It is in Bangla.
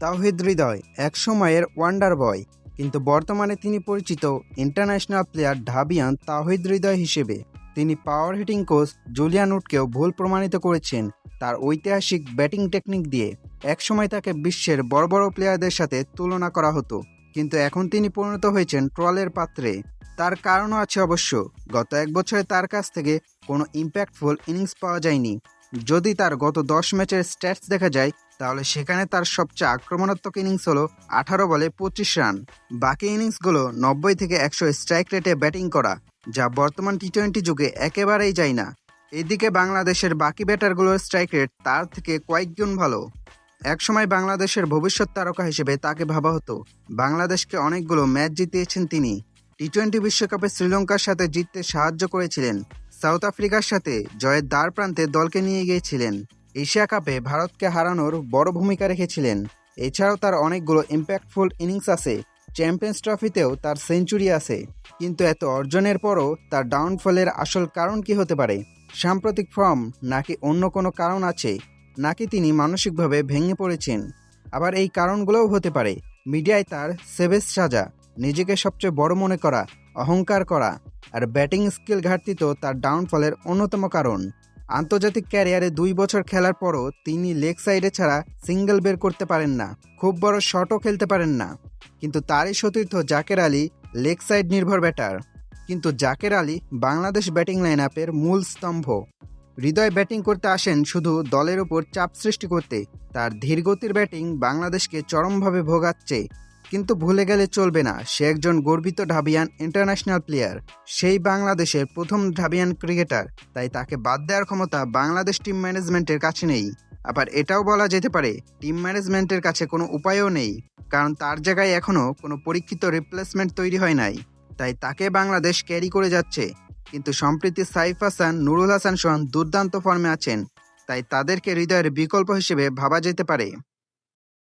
তাওহিদ হৃদয় এক সময়ের ওয়ান্ডার বয়, কিন্তু বর্তমানে তিনি পরিচিত ইন্টারন্যাশনাল প্লেয়ার ঢাবিয়ান তাওহিদ হৃদয় হিসেবে। তিনি পাওয়ার হিটিং কোচ জুলিয়ান উডকেও ভুল প্রমাণিত করেছেন তার ঐতিহাসিক ব্যাটিং টেকনিক দিয়ে। একসময় তাকে বিশ্বের বড় বড় প্লেয়ারদের সাথে তুলনা করা হতো, কিন্তু এখন তিনি পরিণত হয়েছেন ট্রলের পাত্রে। তার কারণও আছে অবশ্য, গত এক বছরে তার কাছ থেকে কোনো ইম্প্যাক্টফুল ইনিংস পাওয়া যায়নি। যদি তার গত দশ ম্যাচের স্ট্যাটস দেখা যায় তাহলে সেখানে তার সবচেয়ে আক্রমণাত্মক ইনিংস হলো আঠারো বলে পঁচিশ রান। বাকি ইনিংসগুলো নব্বই থেকে একশো স্ট্রাইক রেটে ব্যাটিং করা, যা বর্তমান টি টোয়েন্টি যুগে একেবারেই যায় না। এদিকে বাংলাদেশের বাকি ব্যাটারগুলোর স্ট্রাইক রেট তার থেকে কয়েকগুণ ভালো। একসময় বাংলাদেশের ভবিষ্যৎ তারকা হিসেবে তাকে ভাবা হতো। বাংলাদেশকে অনেকগুলো ম্যাচ জিতিয়েছেন তিনি। টি টোয়েন্টি বিশ্বকাপে শ্রীলঙ্কার সাথে জিততে সাহায্য করেছিলেন। সাউথ আফ্রিকার সাথে জয়ের দ্বার প্রান্তে দলকে নিয়ে গিয়েছিলেন। এশিয়া কাপে ভারতকে হারানোর বড় ভূমিকা রেখেছিলেন। এছাড়াও তার অনেকগুলো ইম্প্যাক্টফুল ইনিংস আছে চ্যাম্পিয়ন্স ট্রফিতেও তার সেঞ্চুরি আছে। কিন্তু এত অর্জনের পরও তার ডাউনফলের আসল কারণ কি হতে পারে? সাম্প্রতিক ফর্ম নাকি অন্য কোনো কারণ আছে? নাকি তিনি মানসিকভাবে ভেঙে পড়েছেন? আবার এই কারণগুলোও হতে পারে। মিডিয়ায় তার সেভেস সাজা, নিজেকে সবচেয়ে বড় মনে করা, অহংকার করা, আর ব্যাটিং স্কিল ঘাটতি তো তার ডাউনফলের অন্যতম কারণ। আন্তর্জাতিক ক্যারিয়ারে দুই বছর খেলার পরও তিনি লেগ সাইডে ছাড়া সিঙ্গেল বের করতে পারেন না, খুব বড় শটও খেলতে পারেন না। কিন্তু তারই সতীর্থ জাকের আলী লেগ সাইড নির্ভর ব্যাটার। কিন্তু জাকের আলী বাংলাদেশ ব্যাটিং লাইন আপের মূল স্তম্ভ। হৃদয় ব্যাটিং করতে আসেন শুধু দলের উপর চাপ সৃষ্টি করতে, তার ধীরগতির ব্যাটিং বাংলাদেশকে চরমভাবে ভোগাচ্ছে। কিন্তু ভুলে গেলে চলবে না। সে একজন গর্বিত ঢাবিয়ান ইন্টারন্যাশনাল প্লেয়ার সেই বাংলাদেশের প্রথম ঢাবিয়ান ক্রিকেটার তাই তাকে বাদ দেওয়ার ক্ষমতা বাংলাদেশ টিম ম্যানেজমেন্টের কাছে নেই। আবার এটাও বলা যেতে পারে টিম ম্যানেজমেন্টের কাছে কোনো উপায়ও নেই। কারণ তার জায়গায় এখনও কোনো পরীক্ষিত রিপ্লেসমেন্ট তৈরি হয় নাই। তাই তাকে বাংলাদেশ ক্যারি করে যাচ্ছে। কিন্তু সম্প্রতি সাইফ হাসান, নুরুল হাসান সোহান দুর্দান্ত ফর্মে আছেন। তাই তাদেরকে হৃদয়ের বিকল্প হিসেবে ভাবা যেতে পারে।